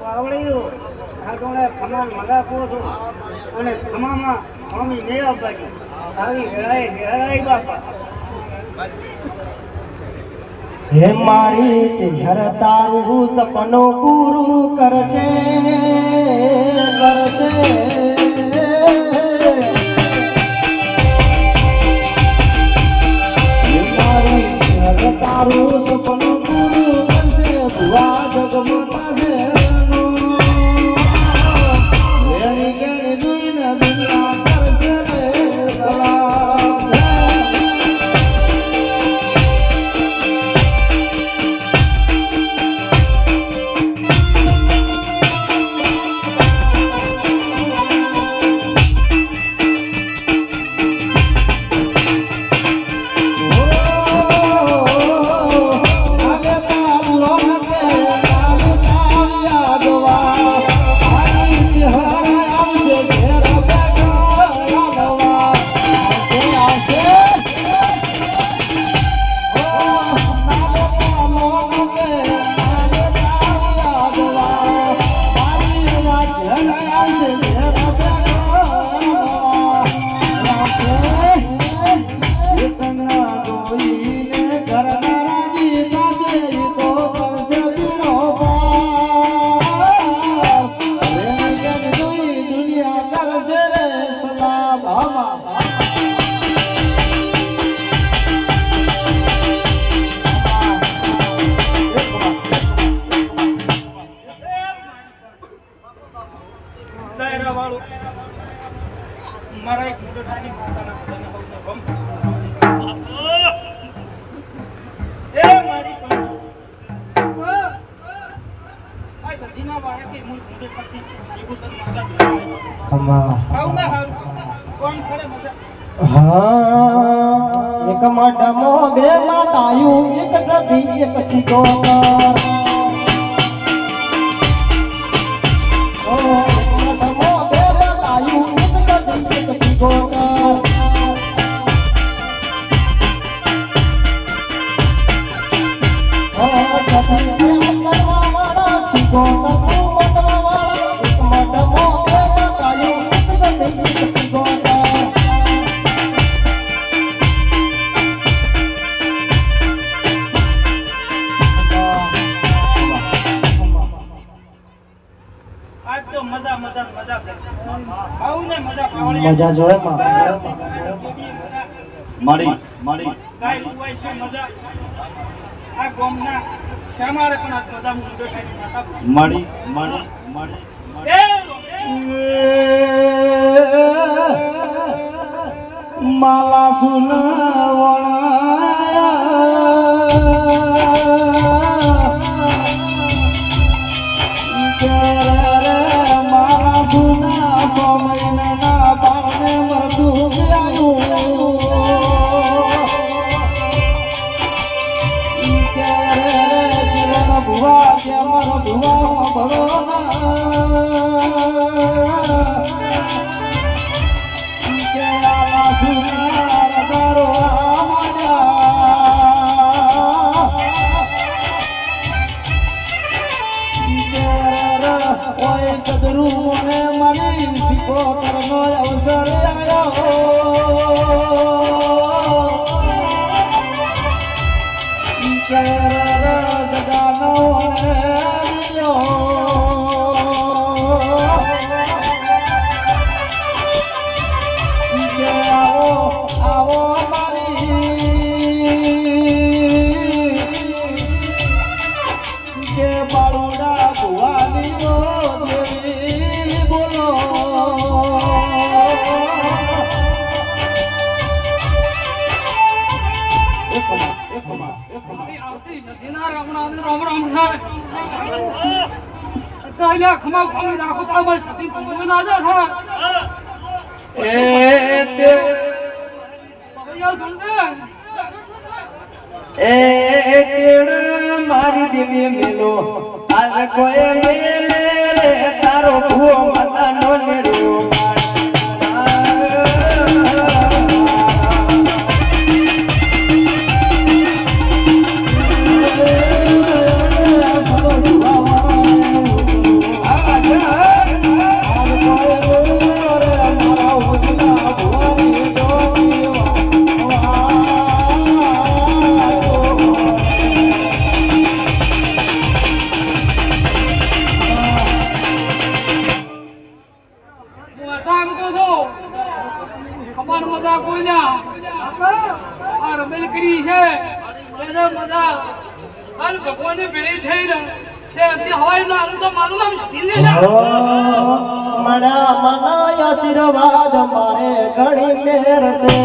પાવળીઓ ઠાકોરે ખમા મગાકો છો અને ખમામાં સ્વામી મેં અપાડી બાપા. હે મારી ચહેરા તારું પૂરું કરશે. મારા એક મોટો નાની પોતાના બધાને હા એક મઢમો બે માતાયું એક સદી એક સિકોતર ઓ, એક મજા જોવે માં. કેવી મજા. મારી મારી છે મજા. આ ગોમના શ્યામારે પણ મૂંડો મારી મારી મારી માલા સુન ભુવા ત્યાં ભુવા ભરો મારી મારી દેવી મેલો. આજ કોઈ મેલે તારો ભૂવો અને ભગવાનની ભેળી થઈ ને છે અત્યારે હોય ના આનું તો મારું નામ શક્તિ લે ને આશીર્વાદ મારે ઘણી મેર છે.